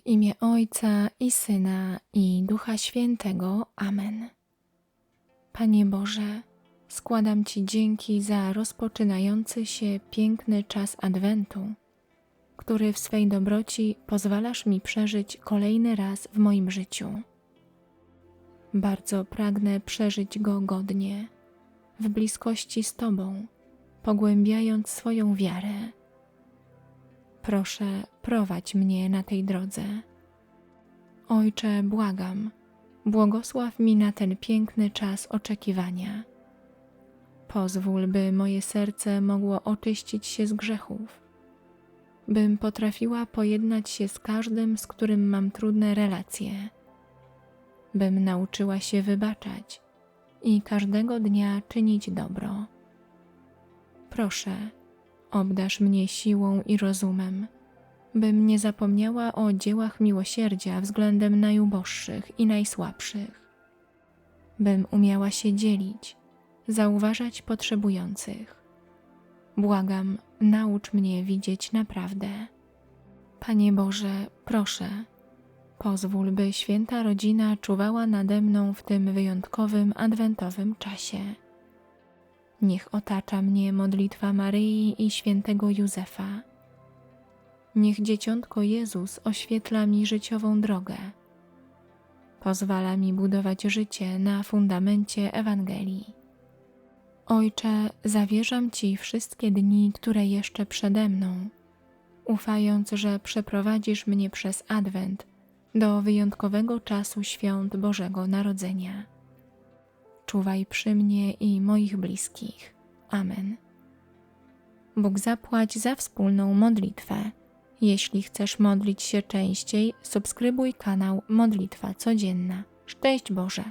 W imię Ojca i Syna i Ducha Świętego. Amen. Panie Boże, składam Ci dzięki za rozpoczynający się piękny czas Adwentu, który w swej dobroci pozwalasz mi przeżyć kolejny raz w moim życiu. Bardzo pragnę przeżyć go godnie, w bliskości z Tobą, pogłębiając swoją wiarę. Proszę, prowadź mnie na tej drodze. Ojcze, błagam, błogosław mi na ten piękny czas oczekiwania. Pozwól, by moje serce mogło oczyścić się z grzechów, bym potrafiła pojednać się z każdym, z którym mam trudne relacje, bym nauczyła się wybaczać i każdego dnia czynić dobro. Proszę, obdarz mnie siłą i rozumem, bym nie zapomniała o dziełach miłosierdzia względem najuboższych i najsłabszych, bym umiała się dzielić, zauważać potrzebujących. Błagam, naucz mnie widzieć naprawdę. Panie Boże, proszę, pozwól, by święta rodzina czuwała nade mną w tym wyjątkowym adwentowym czasie. Niech otacza mnie modlitwa Maryi i świętego Józefa. Niech dzieciątko Jezus oświetla mi życiową drogę. Pozwala mi budować życie na fundamencie Ewangelii. Ojcze, zawierzam Ci wszystkie dni, które jeszcze przede mną, ufając, że przeprowadzisz mnie przez Adwent do wyjątkowego czasu świąt Bożego Narodzenia. Czuwaj przy mnie i moich bliskich. Amen. Bóg zapłać za wspólną modlitwę. Jeśli chcesz modlić się częściej, subskrybuj kanał Modlitwa Codzienna. Szczęść Boże!